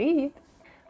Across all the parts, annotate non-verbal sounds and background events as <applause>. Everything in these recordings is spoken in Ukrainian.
Привіт!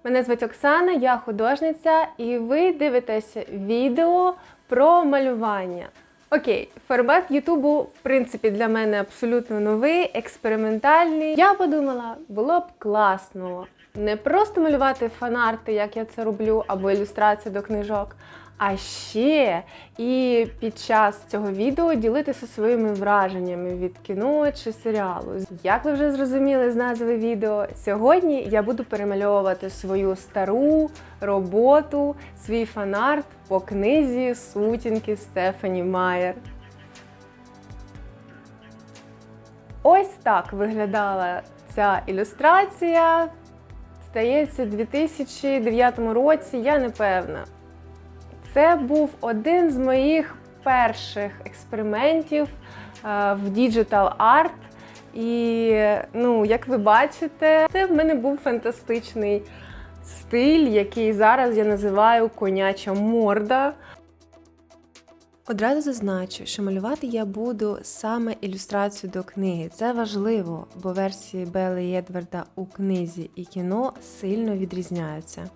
Мене звуть Оксана, я художниця, і ви дивитеся відео про малювання. Окей, формат Ютубу, в принципі, для мене абсолютно новий, експериментальний. Я подумала, було б класно не просто малювати фанарти, як я це роблю, або ілюстрації до книжок, а ще і під час цього відео ділитися своїми враженнями від кіно чи серіалу. Як ви вже зрозуміли з назви відео, сьогодні я буду перемальовувати свою стару роботу, свій фанарт по книзі сутінки Стефані Майер. Ось так виглядала ця ілюстрація. Здається, у 2009 році, я не певна. Це був один з моїх перших експериментів е, в Digital Art. І, ну, як ви бачите, це в мене був фантастичний стиль, який зараз я називаю коняча морда. Одразу зазначу, що малювати я буду саме ілюстрацію до книги. Це важливо, бо версії Белли Едварда у книзі і кіно сильно відрізняються.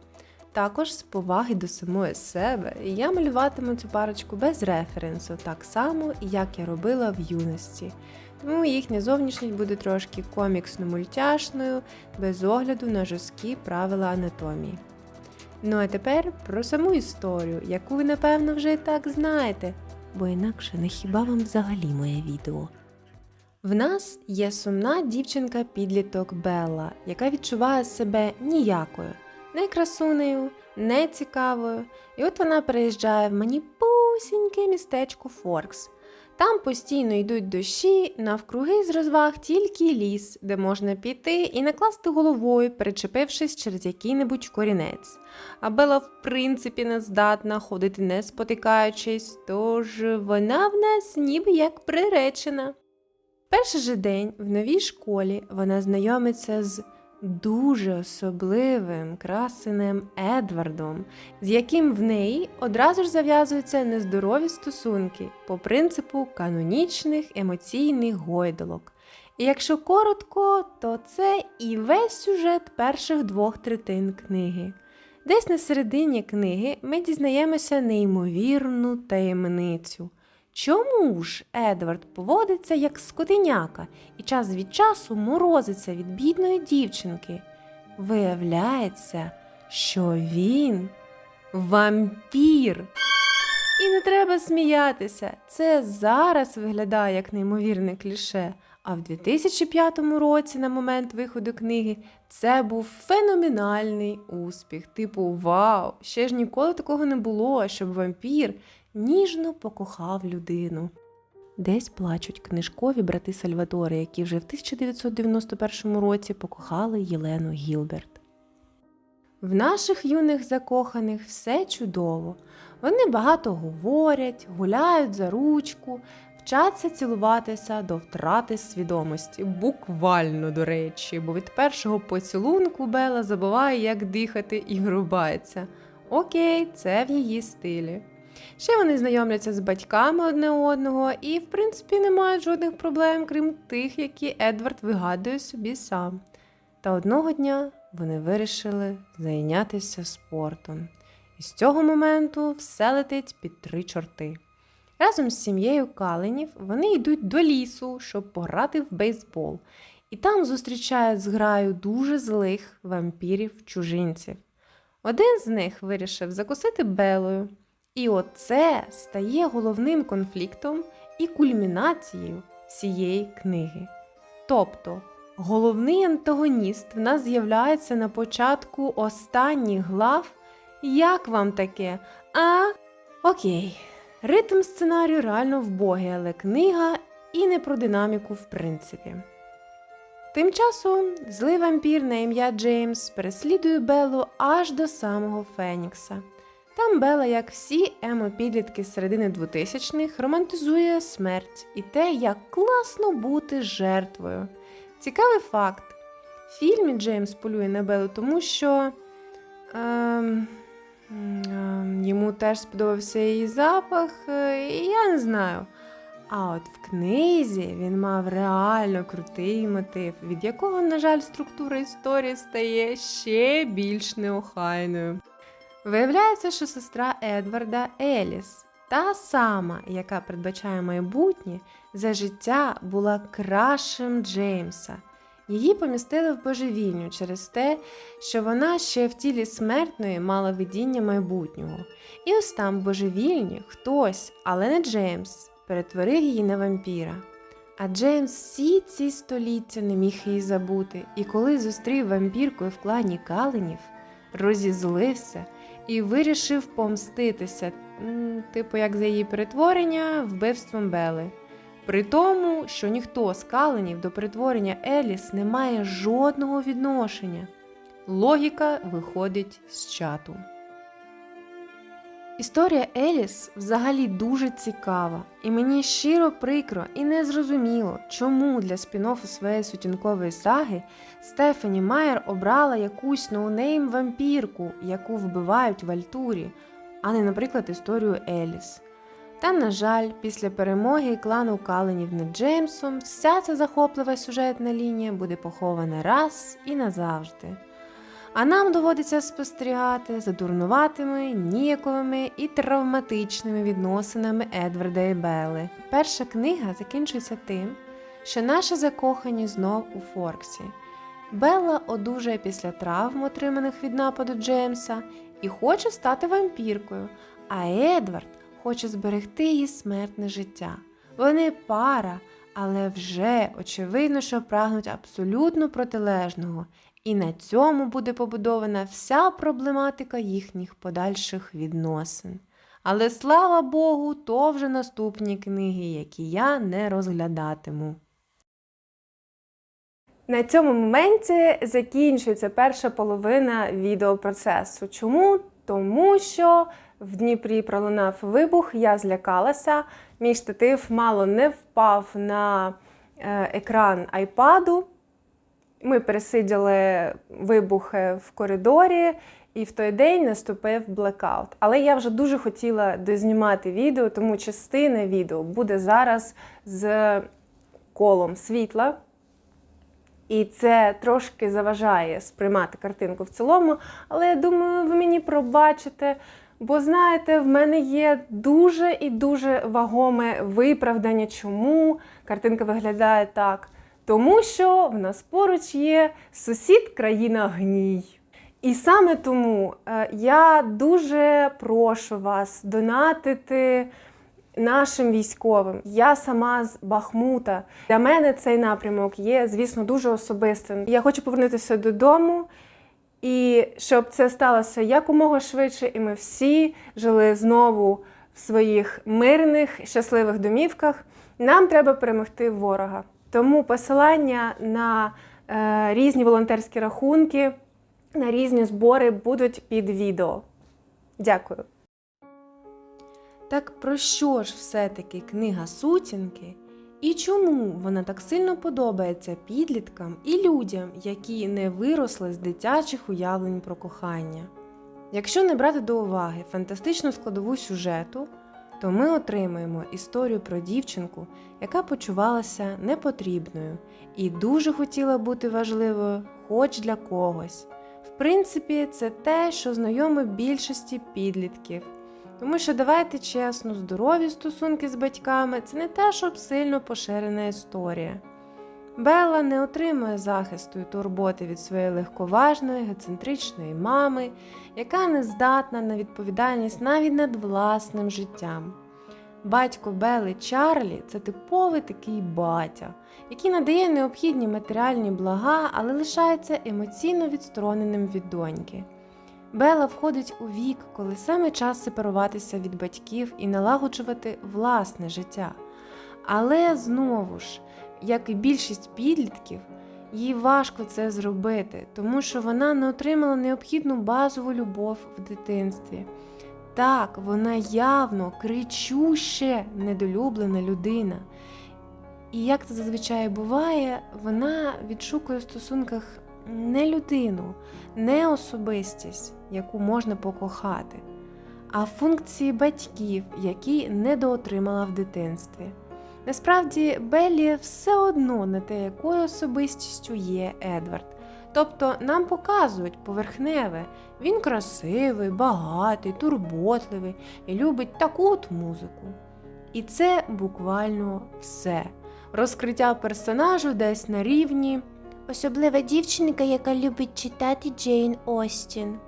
Також з поваги до самої себе я малюватиму цю парочку без референсу, так само, як я робила в юності. Тому їхня зовнішність буде трошки коміксно-мультяшною, без огляду на жорсткі правила анатомії. Ну а тепер про саму історію, яку ви, напевно, вже і так знаєте, бо інакше не хіба вам взагалі моє відео. В нас є сумна дівчинка-підліток Белла, яка відчуває себе ніякою, не красунею, не цікавою. І от вона переїжджає в маніпусіньке містечко Форкс. Там постійно йдуть дощі, навкруги з розваг тільки ліс, де можна піти і накласти головою, перечепившись через який-небудь корінець. А Бела, в принципі, не здатна ходити не спотикаючись, тож вона в нас ніби як приречена. Перший же день в новій школі вона знайомиться з дуже особливим красенем Едвардом, з яким в неї одразу ж зав'язуються нездорові стосунки по принципу канонічних емоційних гойдолок. І якщо коротко, то це і весь сюжет перших двох третин книги. Десь на середині книги ми дізнаємося неймовірну таємницю. Чому ж Едвард поводиться як скотиняка і час від часу морозиться від бідної дівчинки? Виявляється, що він вампір. І не треба сміятися. Це зараз виглядає як неймовірне кліше. А в 2005 році, на момент виходу книги, це був феноменальний успіх. Типу, вау! Ще ж ніколи такого не було, щоб вампір ніжно покохав людину. Десь плачуть книжкові брати Сальвадори, які вже в 1991 році покохали Єлену Гілберт. В наших юних закоханих все чудово. Вони багато говорять, гуляють за ручку, вчаться цілуватися до втрати свідомості. Буквально, до речі, бо від першого поцілунку Бела забуває, як дихати і врубається. Окей, це в її стилі. Ще вони знайомляться з батьками одне одного і, в принципі, не мають жодних проблем, крім тих, які Едвард вигадує собі сам. Та одного дня вони вирішили зайнятися спортом. І з цього моменту все летить під три чорти. Разом з сім'єю Каленів вони йдуть до лісу, щоб пограти в бейсбол, і там зустрічають зграю дуже злих вампірів-чужинців. Один з них вирішив закусити Белою. І оце стає головним конфліктом і кульмінацією всієї книги. Тобто, головний антагоніст в нас з'являється на початку останніх глав. Як вам таке? А окей, ритм сценарію реально вбогий, але книга і не про динаміку, в принципі. Тим часом злий вампір на ім'я Джеймс переслідує Беллу аж до самого Фенікса. Там Бела, як всі емо-підлітки середини 2000-х, романтизує смерть і те, як класно бути жертвою. Цікавий факт: в фільмі Джеймс полює на Белу, тому що ем, ем, йому теж сподобався її запах, е, і я не знаю. А от в книзі він мав реально крутий мотив, від якого, на жаль, структура історії стає ще більш неохайною. Виявляється, що сестра Едварда Еліс, та сама, яка передбачає майбутнє, за життя була кращим Джеймса. Її помістили в божевільню через те, що вона ще в тілі смертної мала видіння майбутнього. І ось там в божевільні хтось, але не Джеймс, перетворив її на вампіра. А Джеймс всі ці століття не міг її забути, і коли зустрів вампіркою в клані Каленів, розізлився і вирішив помститися, типу як за її перетворення вбивством Бели. При тому, що ніхто з каленів до перетворення Еліс не має жодного відношення. Логіка виходить з чату. Історія Еліс взагалі дуже цікава, і мені щиро прикро і незрозуміло, чому для спін-оффу своєї сутінкової саги Стефані Майер обрала якусь ноунейм вампірку, яку вбивають в Альтурі, а не, наприклад, історію Еліс. Та, на жаль, після перемоги клану Каленів над Джеймсом вся ця захоплива сюжетна лінія буде похована раз і назавжди. А нам доводиться спостерігати за дурнуватими, ніяковими і травматичними відносинами Едварда і Белли. Перша книга закінчується тим, що наші закохані знов у Форксі. Белла одужує після травм, отриманих від нападу Джеймса, і хоче стати вампіркою, а Едвард хоче зберегти її смертне життя. Вони пара, але вже очевидно, що прагнуть абсолютно протилежного, і на цьому буде побудована вся проблематика їхніх подальших відносин. Але слава Богу, то вже наступні книги, які я не розглядатиму. На цьому моменті закінчується перша половина відеопроцесу. Чому? Тому що в Дніпрі пролунав вибух, я злякалася. Мій штатив мало не впав на е, екран айпаду. Ми пересиділи вибухи в коридорі, і в той день наступив блекаут. Але я вже дуже хотіла дознімати відео, тому частина відео буде зараз з колом світла. І це трошки заважає сприймати картинку в цілому, але я думаю, ви мені пробачите. Бо знаєте, в мене є дуже і дуже вагоме виправдання, чому картинка виглядає так. Тому що в нас поруч є сусід країна гній. І саме тому е, я дуже прошу вас донатити нашим військовим. Я сама з Бахмута. Для мене цей напрямок є, звісно, дуже особистим. Я хочу повернутися додому. І щоб це сталося якомога швидше, і ми всі жили знову в своїх мирних, щасливих домівках, нам треба перемогти ворога. Тому посилання на е, різні волонтерські рахунки, на різні збори будуть під відео. Дякую. Так про що ж все-таки книга сутінки? І чому вона так сильно подобається підліткам і людям, які не виросли з дитячих уявлень про кохання? Якщо не брати до уваги фантастичну складову сюжету, то ми отримаємо історію про дівчинку, яка почувалася непотрібною і дуже хотіла бути важливою хоч для когось. В принципі, це те, що знайоме більшості підлітків. Тому що давайте чесно, здорові стосунки з батьками це не те, щоб сильно поширена історія. Белла не отримує захисту і турботи від своєї легковажної, егоцентричної мами, яка не здатна на відповідальність навіть над власним життям. Батько Белли Чарлі це типовий такий батя, який надає необхідні матеріальні блага, але лишається емоційно відстороненим від доньки. Бела входить у вік, коли саме час сепаруватися від батьків і налагоджувати власне життя. Але знову ж, як і більшість підлітків, їй важко це зробити, тому що вона не отримала необхідну базову любов в дитинстві. Так, вона явно кричуще недолюблена людина. І як це зазвичай буває, вона відшукує в стосунках не людину, не особистість, яку можна покохати, а функції батьків, які недоотримала в дитинстві. Насправді, Беллі все одно не те, якою особистістю є Едвард. Тобто нам показують поверхневе. Він красивий, багатий, турботливий і любить таку от музику. І це буквально все. Розкриття персонажу десь на рівні. Особлива дівчинка, яка любить читати Джейн Остін.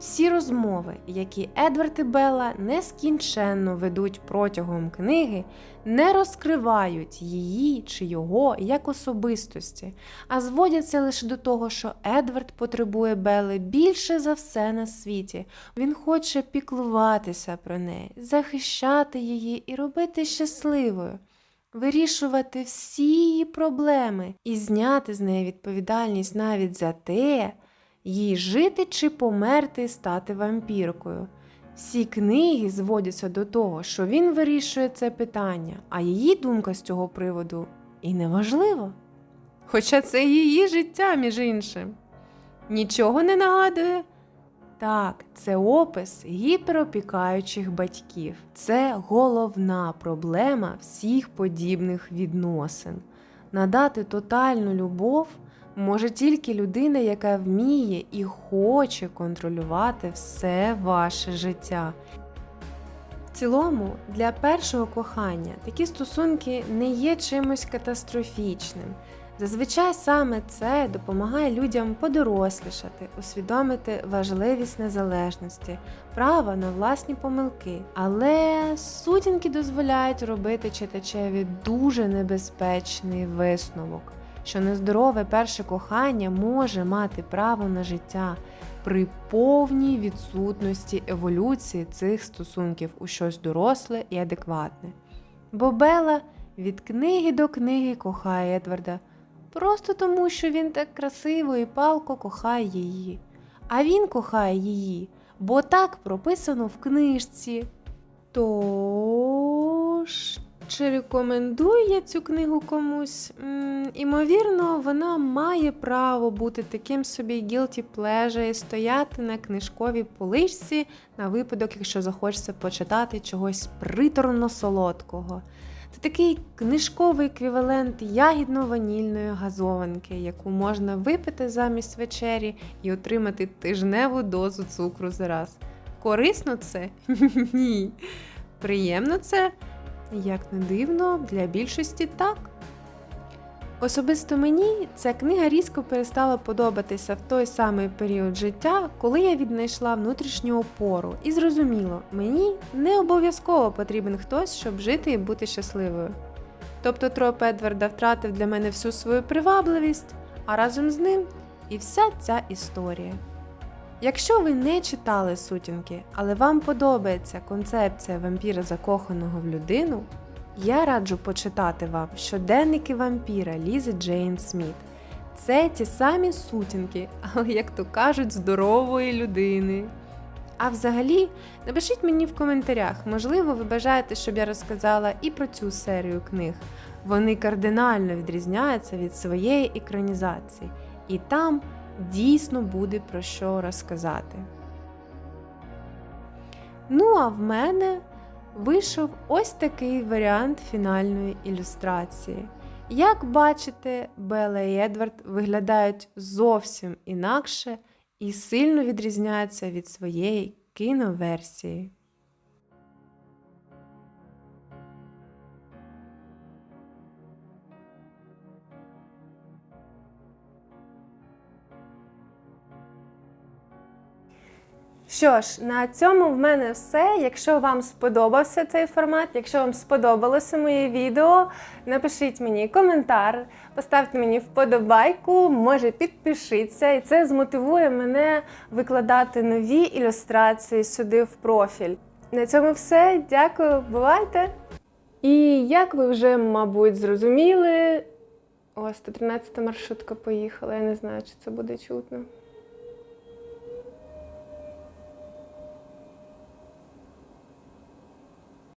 Всі розмови, які Едвард і Белла нескінченно ведуть протягом книги, не розкривають її чи його як особистості, а зводяться лише до того, що Едвард потребує Белли більше за все на світі. Він хоче піклуватися про неї, захищати її і робити щасливою. Вирішувати всі її проблеми і зняти з неї відповідальність навіть за те, їй жити чи померти стати вампіркою. Всі книги зводяться до того, що він вирішує це питання, а її думка з цього приводу і не важлива. Хоча це її життя, між іншим. Нічого не нагадує. Так, це опис гіперопікаючих батьків. Це головна проблема всіх подібних відносин. Надати тотальну любов може тільки людина, яка вміє і хоче контролювати все ваше життя. В цілому, для першого кохання такі стосунки не є чимось катастрофічним. Зазвичай саме це допомагає людям подорослішати, усвідомити важливість незалежності, права на власні помилки. Але сутінки дозволяють робити читачеві дуже небезпечний висновок, що нездорове перше кохання може мати право на життя при повній відсутності еволюції цих стосунків у щось доросле і адекватне. Бо Бела від книги до книги кохає Едварда просто тому, що він так красиво і палко кохає її. А він кохає її, бо так прописано в книжці. Тож, чи рекомендую я цю книгу комусь? Імовірно, вона має право бути таким собі guilty pleasure стояти на книжковій поличці на випадок, якщо захочеться почитати чогось приторно солодкого. Це такий книжковий еквівалент ягідно-ванільної газованки, яку можна випити замість вечері і отримати тижневу дозу цукру за раз. Корисно це? <laughs> Ні. Приємно це? Як не дивно, для більшості так. Особисто мені ця книга різко перестала подобатися в той самий період життя, коли я віднайшла внутрішню опору, і зрозуміло, мені не обов'язково потрібен хтось, щоб жити і бути щасливою. Тобто троп Едварда втратив для мене всю свою привабливість, а разом з ним і вся ця історія. Якщо ви не читали сутінки, але вам подобається концепція вампіра закоханого в людину, я раджу почитати вам щоденники вампіра Лізи Джейн Сміт. Це ті самі сутінки, <laughs> але, як то кажуть, здорової людини. А взагалі, напишіть мені в коментарях, можливо, ви бажаєте, щоб я розказала і про цю серію книг. Вони кардинально відрізняються від своєї екранізації, і там дійсно буде про що розказати. Ну, а в мене вийшов ось такий варіант фінальної ілюстрації. Як бачите, Белла і Едвард виглядають зовсім інакше і сильно відрізняються від своєї кіноверсії. Що ж, на цьому в мене все. Якщо вам сподобався цей формат, якщо вам сподобалося моє відео, напишіть мені коментар, поставте мені вподобайку, може підпишіться, і це змотивує мене викладати нові ілюстрації сюди в профіль. На цьому все. Дякую, бувайте! І як ви вже, мабуть, зрозуміли, о, 113 маршрутка поїхала, я не знаю, чи це буде чутно.